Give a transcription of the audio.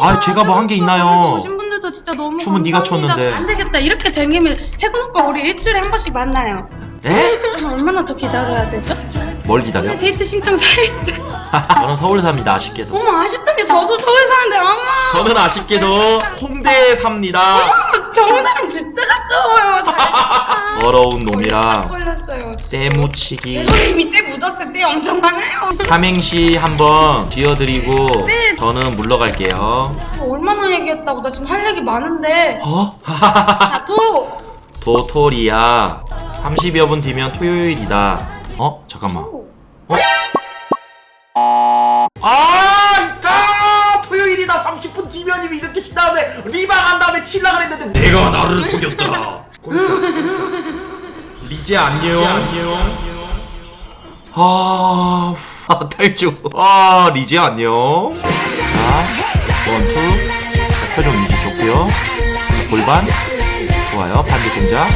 아 제가 뭐 한 게 있나요? 오신 분들도 진짜 너무 춤은 네가 감사합니다. 췄는데. 안 되겠다. 이렇게 되면 세군 오빠 우리 일주일에 한 번씩 만나요. 에? 그럼 얼마나 더 기다려야 되죠? 뭘 기다려? 데이트 신청 사이즈. 저는 서울 삽니다 아쉽게도 어머 아쉽던 게 저도 서울 사는데 어머. 저는 아쉽게도 홍대에 삽니다 정사람 진짜 가까워요. 다 더러운 걸렸어요. 때묻히기 손이 밑에 묻었을 때 엄청 많아요. 삼행시 한번 지어드리고 네. 저는 물러갈게요 얼마나 얘기했다고 나 지금 할 얘기 많은데. 어? 자, 토. 도토리야 30여 분 뒤면 토요일이다 어? 잠깐만 어? 아, 이까 토요일이다 30분 뒤면이면 이렇게 친 다음에 리방한 다음에 틸라 그랬는데 내가 나를 속였다. 리제 안녕. 아, 후, 아 탈주. 아, 리제 안녕. 자, 원투. 자, 표정 유지 좋고요. 골반 좋아요. 반대 동작.